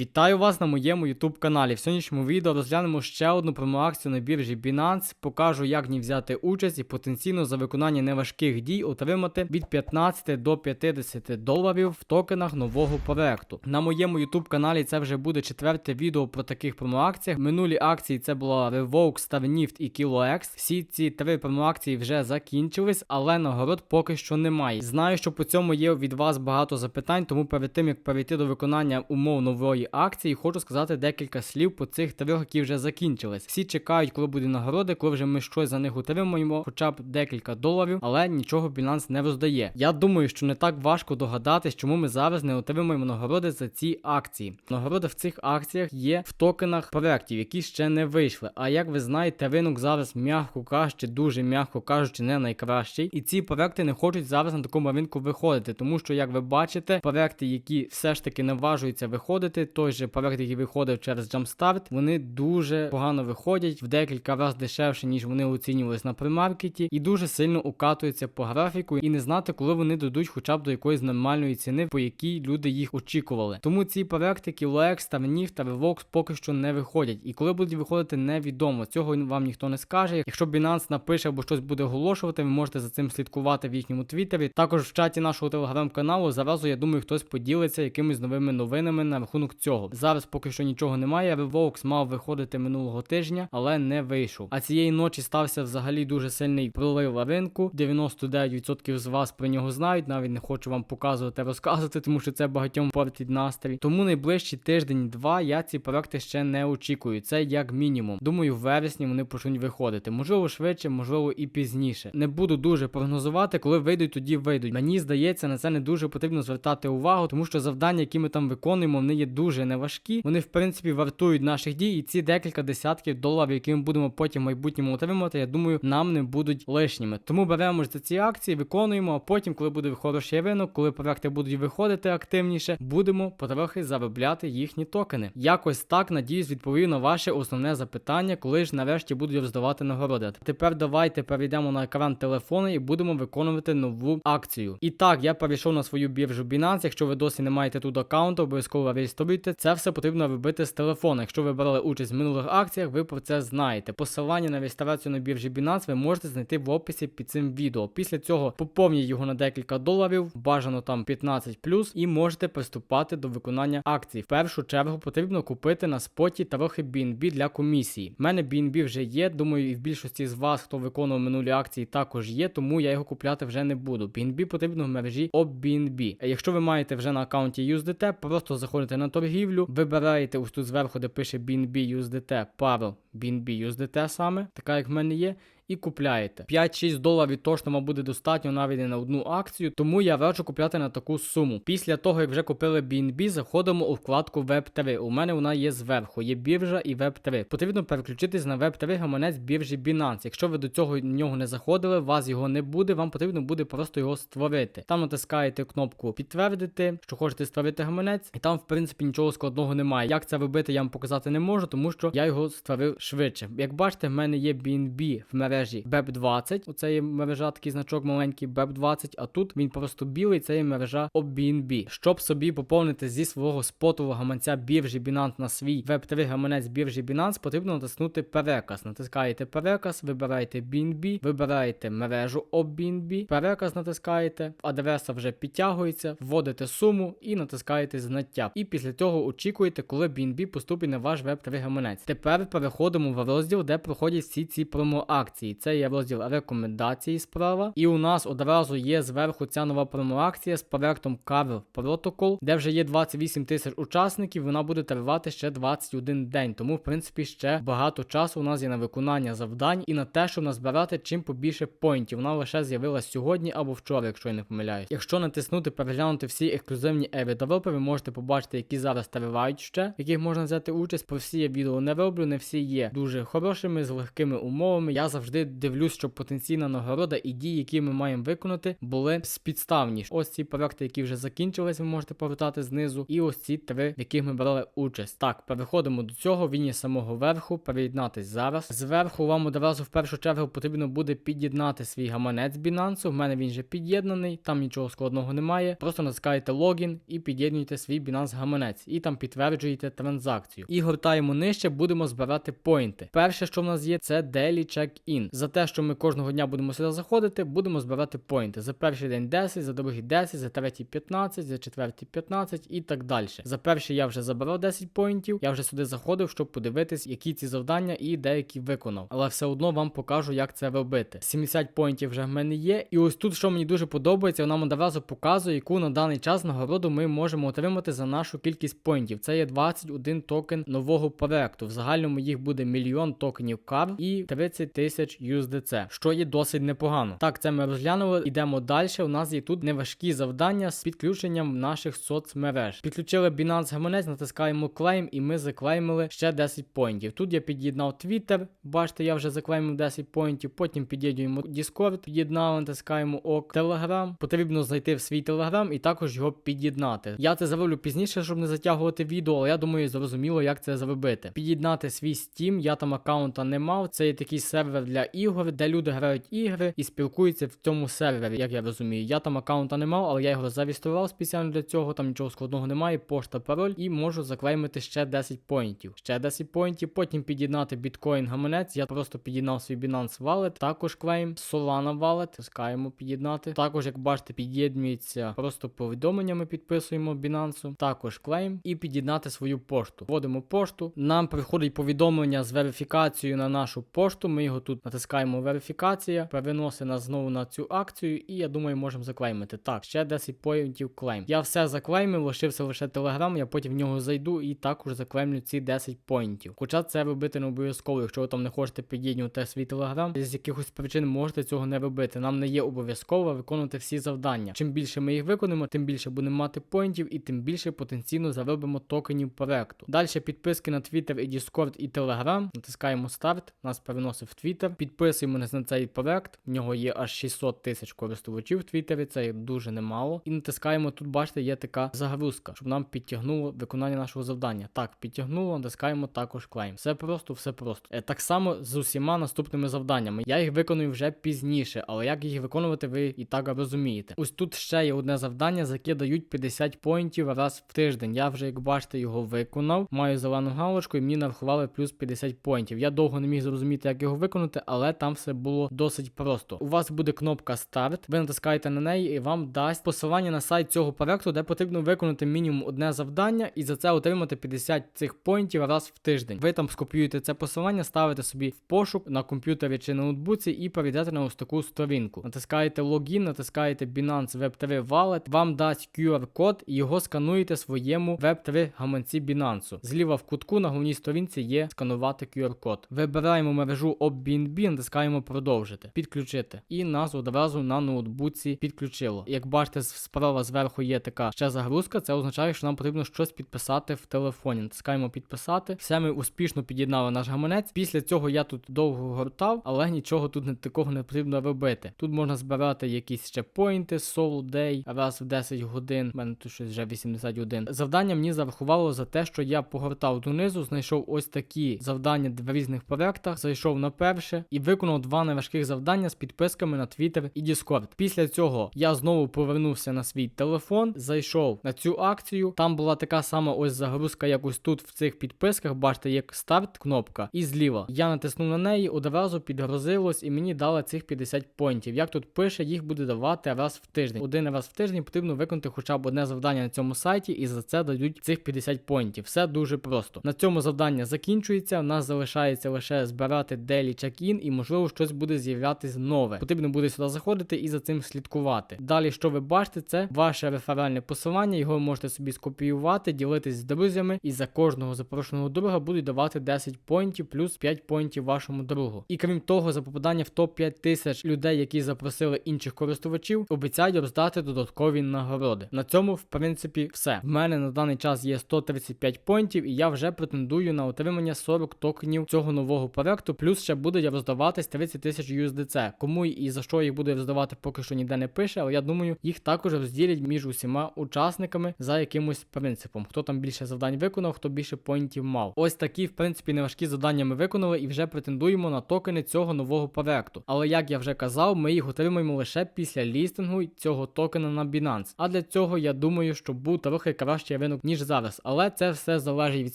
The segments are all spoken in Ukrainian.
Вітаю вас на моєму YouTube каналі. В сьогоднішньому відео розглянемо ще одну промоакцію на біржі Binance. Покажу, як в ній взяти участь і потенційно за виконання неважких дій отримати від 15 до 50 доларів в токенах нового проекту. На моєму YouTube каналі це вже буде четверте відео про таких промоакціях. Минулі акції це була Revoke, StarNift і KiloX. Всі ці три промоакції вже закінчились, але нагород поки що немає. Знаю, що по цьому є від вас багато запитань, тому перед тим як перейти до виконання умов нової акції, хочу сказати декілька слів по цих трьох, які вже закінчились. Всі чекають, коли буде нагороди, коли вже ми щось за них отримаємо, хоча б декілька доларів, але нічого Binance не роздає. Я думаю, що не так важко догадатись, чому ми зараз не отримуємо нагороди за ці акції. Нагороди в цих акціях є в токенах проєктів, які ще не вийшли. А як ви знаєте, ринок зараз, м'яко кажучи, дуже м'яко кажучи, не найкращий. І ці проекти не хочуть зараз на такому ринку виходити, тому що, як ви бачите, проекти, які все ж таки наважуються виходити, той же проект, який виходив через Jumpstart, вони дуже погано виходять в декілька разів дешевше, ніж вони оцінювались на примаркеті, і дуже сильно укатуються по графіку, і не знати, коли вони дойдуть хоча б до якоїсь нормальної ціни, по якій люди їх очікували. Тому ці проекти KiloX, Tarnif та Revox поки що не виходять. І коли будуть виходити, невідомо. Цього вам ніхто не скаже. Якщо Binance напише або щось буде оголошувати, ви можете за цим слідкувати в їхньому твіттері. Також в чаті нашого телеграм-каналу заразу, я думаю, хтось поділиться якимись новими новинами на рахунок цього. Зараз поки що нічого немає. Revox мав виходити минулого тижня, але не вийшов. А цієї ночі стався взагалі дуже сильний пролив ринку. 99% з вас про нього знають. Навіть не хочу вам показувати, розказувати, тому що це багатьом портить настрій. Тому найближчий тиждень-два я ці проекти ще не очікую. Це як мінімум. Думаю, в вересні вони почнуть виходити. Можливо, швидше, можливо, і пізніше. Не буду дуже прогнозувати, коли вийдуть, тоді вийдуть. Мені здається, на це не дуже потрібно звертати увагу, тому що завдання, які ми там виконуємо, вони є дуже неважкі. Вони, в принципі, вартують наших дій, і ці декілька десятків доларів, які ми будемо потім в майбутньому отримувати, я думаю, нам не будуть лишніми. Тому беремо за ці акції, виконуємо, а потім, коли буде хороший ринок, коли проекти будуть виходити активніше, будемо потрохи заробляти їхні токени. Якось так, надіюсь, відповів на ваше основне запитання, коли ж нарешті будуть роздавати нагороди. Тепер давайте перейдемо на екран телефону і будемо виконувати нову акцію. І так, я перейшов на свою біржу Binance. Якщо ви досі не маєте тут аккаунту, обов'язково реєструйте. Це все потрібно робити з телефона. Якщо ви брали участь в минулих акціях, ви про це знаєте. Посилання на реєстрацію на біржі Binance ви можете знайти в описі під цим відео. Після цього поповніть його на декілька доларів, бажано там 15 і можете приступати до виконання акцій. В першу чергу потрібно купити на споті трохи BNB для комісії. У мене BNB вже є. Думаю, і в більшості з вас, хто виконував минулі акції, також є, тому я його купляти вже не буду. BNB потрібно в мережі OBNB. Якщо ви маєте вже на аккаунті USDT, просто заходите на торгівлю, вибираєте ось тут зверху, де пише BNB USDT, пару BNB USDT саме, така як в мене є. І купляєте 5-6 доларів точно вам буде достатньо навіть не на одну акцію, тому я раджу купляти на таку суму. Після того, як вже купили BNB, заходимо у вкладку Web3. У мене вона є зверху, є біржа і Web3. Потрібно переключитись на Web3 гаманець біржі Binance. Якщо ви до цього нього не заходили, вас його не буде, вам потрібно буде просто його створити. Там натискаєте кнопку підтвердити, що хочете створити гаманець, і там, в принципі, нічого складного немає. Як це робити, я вам показати не можу, тому що я його створив швидше. Як бачите, в мене є BNB в мережі мережі BEP20. Оце є мережа, такий значок маленький BEP20, а тут він просто білий, це є мережа OBNB. Щоб собі поповнити зі свого спотового гаманця біржі Binance на свій Web3 гаманець біржі Binance, потрібно натиснути переказ. Натискаєте переказ, вибираєте BNB, вибираєте мережу OBNB, переказ натискаєте, адреса вже підтягується, вводите суму і натискаєте знаття. І після цього очікуєте, коли BNB поступить на ваш Web3 гаманець. Тепер переходимо в розділ, де проходять всі ці промо-акції це є розділ рекомендації справа. І у нас одразу є зверху ця нова промоакція з проектом Carve Protocol, де вже є 28 тисяч учасників. Вона буде тривати ще 21 день. Тому, в принципі, ще багато часу у нас є на виконання завдань і на те, щоб назбирати чим побільше поінтів. Вона лише з'явилась сьогодні або вчора, якщо я не помиляюсь. Якщо натиснути переглянути всі ексклюзивні еві-девелопи, ви можете побачити, які зараз тривають ще, в яких можна взяти участь. Про всі я відео не роблю, не всі є дуже хорошими, з легкими умовами. Я завжди завжди дивлюсь, щоб потенційна нагорода і дії, які ми маємо виконати, були спідставні. Ось ці проекти, які вже закінчились, ви можете повертати знизу. І ось ці три, в яких ми брали участь. Так, переходимо до цього. Він є самого верху. Переєднатись зараз. Зверху вам одразу в першу чергу потрібно буде під'єднати свій гаманець Binance. В мене він вже під'єднаний, там нічого складного немає. Просто натискаєте логін і під'єднуєте свій Binance гаманець. І там підтверджуєте транзакцію. І гортаємо нижче, будемо збирати поінти. Перше, що в нас є, це Daily Check-in. За те, що ми кожного дня будемо сюди заходити, будемо збирати поінти. За перший день 10, за другий 10, за третій 15, за четвертий 15 і так далі. За перший я вже забрав 10 поінтів. Я вже сюди заходив, щоб подивитись, які ці завдання і деякі виконав. Але все одно вам покажу, як це робити. 70 поінтів вже в мене є. І ось тут, що мені дуже подобається, вона одразу показує, яку на даний час нагороду ми можемо отримати за нашу кількість поінтів. Це є 21 токен нового проекту. В загальному їх буде мільйон токенів CAR і 30 тисяч USDC, що є досить непогано. Так, це ми розглянули. Ідемо далі. У нас є тут неважкі завдання з підключенням наших соцмереж. Підключили Binance гаманець, натискаємо Claim, і ми заклеймили ще 10 поінтів. Тут я під'єднав Twitter. Бачите, я вже заклеймив 10 поінтів. Потім під'єднуємо Discord, під'єднали, натискаємо ок. Telegram. Потрібно знайти в свій Telegram і також його під'єднати. Я це зроблю пізніше, щоб не затягувати відео, але я думаю, зрозуміло, як це зробити. Під'єднати свій Steam, я там аккаунта не мав. Це є такий сервер для ігор, де люди грають ігри і спілкуються в цьому сервері, як я розумію. Я там аккаунта не мав, але я його зареєстрував спеціально для цього. Там нічого складного немає. Пошта, пароль, і можу заклеймити ще 10 поінтів. Ще 10 поінтів. Потім під'єднати біткоін гаманець. Я просто під'єднав свій Binance Wallet, також клейм. Solana Wallet, тискаємо під'єднати. Також, як бачите, під'єднується просто повідомленнями, підписуємо Binance. Також клейм і під'єднати свою пошту. Вводимо пошту. Нам приходить повідомлення з верифікацією на нашу пошту. Ми його тут натискаємо верифікація, переносить нас знову на цю акцію, і я думаю, можемо заклеймити. Так, ще 10 поінтів клейм. Я все заклеймив, лишився лише телеграм. Я потім в нього зайду і також заклеймлю ці 10 поінтів. Хоча це робити не обов'язково, якщо ви там не хочете під'єднувати свій телеграм, з якихось причин можете цього не робити. Нам не є обов'язково виконувати всі завдання. Чим більше ми їх виконуємо, тим більше будемо мати поінтів і тим більше потенційно заробимо токенів проекту. Далі підписки на Twitter і Discord і Telegram. Натискаємо старт, нас переносить в Twitter. Підписуємося на цей проект. В нього є аж 600 тисяч користувачів в Твіттері, це є дуже немало. І натискаємо тут, бачите, є така загрузка, щоб нам підтягнуло виконання нашого завдання. Так, підтягнуло, натискаємо також клейм. Все просто, все просто. Е, так само з усіма наступними завданнями. Я їх виконую вже пізніше, але як їх виконувати, ви і так розумієте. Ось тут ще є одне завдання, за яке дають 50 поінтів раз в тиждень. Я вже, як бачите, його виконав. Маю зелену галочку і мені нарахували плюс 50 поінтів. Я довго не міг зрозуміти, як його виконати, але там все було досить просто. У вас буде кнопка старт, ви натискаєте на неї і вам дасть посилання на сайт цього проекту, де потрібно виконати мінімум одне завдання і за це отримати 50 цих поінтів раз в тиждень. Ви там скопіюєте це посилання, ставите собі в пошук на комп'ютері чи ноутбуці і перейдете на ось таку сторінку. Натискаєте логін, натискаєте Binance Web3 Wallet, вам дасть QR-код і його скануєте своєму Web3 гаманці Binance. Зліва в кутку на головній сторінці є сканувати QR-код. Вибираємо мережу OBNB, натискаємо продовжити, підключити. І нас одразу на ноутбуці підключило. Як бачите, справа зверху є така ще загрузка, це означає, що нам потрібно щось підписати в телефоні. Натискаємо підписати. Все ми успішно під'єднали наш гаманець. Після цього я тут довго гортав, але нічого тут не такого не потрібно робити. Тут можна збирати якісь ще поінти, Soul Day раз в 10 годин. У мене тут щось вже 81. Завдання мені зарахувало за те, що я погортав донизу, знайшов ось такі завдання в різних проектах, зайшов на перше і виконав два неважких завдання з підписками на Twitter і Discord. Після цього я знову повернувся на свій телефон, зайшов на цю акцію. Там була така сама ось загрузка, як ось тут в цих підписках. Бачите, як старт кнопка, і зліва. Я натиснув на неї, одразу підгрозилось і мені дали цих 50 поінтів. Як тут пише, їх буде давати раз в тиждень. Один раз в тиждень потрібно виконати хоча б одне завдання на цьому сайті, і за це дають цих 50 поінтів. Все дуже просто. На цьому завдання закінчується. У нас залишається лише збирати Daily Check-in і, можливо, щось буде з'являтися нове. Потрібно буде сюди заходити і за цим слідкувати. Далі, що ви бачите, це ваше реферальне посилання. Його можете собі скопіювати, ділитись з друзями, і за кожного запрошеного друга будуть давати 10 поінтів плюс 5 поінтів вашому другу. І крім того, за попадання в топ 5 тисяч людей, які запросили інших користувачів, обіцяють роздати додаткові нагороди. На цьому, в принципі, все. В мене на даний час є 135 поінтів, і я вже претендую на отримання 40 токенів цього нового проекту. Плюс ще буде я роздавати здаватись 30 тисяч USDC. Кому і за що їх буде здавати, поки що ніде не пише, але я думаю, їх також розділять між усіма учасниками за якимось принципом. Хто там більше завдань виконав, хто більше поінтів мав. Ось такі, в принципі, неважкі завдання ми виконали і вже претендуємо на токени цього нового проекту. Але як я вже казав, ми їх отримаємо лише після лістингу цього токена на Binance. А для цього я думаю, що був трохи кращий ринок, ніж зараз. Але це все залежить від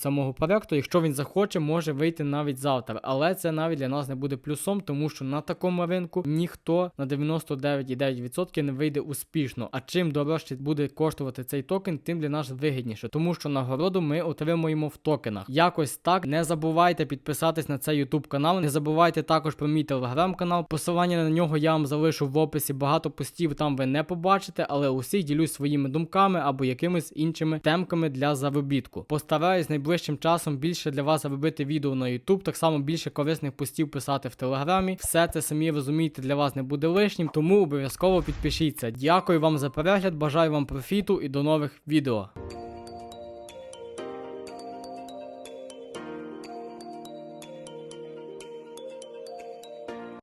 самого проекту. Якщо він захоче, може вийти навіть завтра. Але це навіть для нас не буде плюсом, тому що на такому ринку ніхто на 99,9% не вийде успішно. А чим дорожче буде коштувати цей токен, тим для нас вигідніше, тому що нагороду ми отримуємо в токенах. Якось так. Не забувайте підписатись на цей YouTube канал. Не забувайте також про мій телеграм-канал. Посилання на нього я вам залишу в описі. Багато постів там ви не побачите, але усіх ділюсь своїми думками або якимись іншими темками для заробітку. Постараюсь найближчим часом більше для вас заробити відео на YouTube, так само більше корисних постів писати в телеграмі. Все це самі розумієте для вас не буде лишнім, тому обов'язково підпишіться. Дякую вам за перегляд, бажаю вам профіту і до нових відео.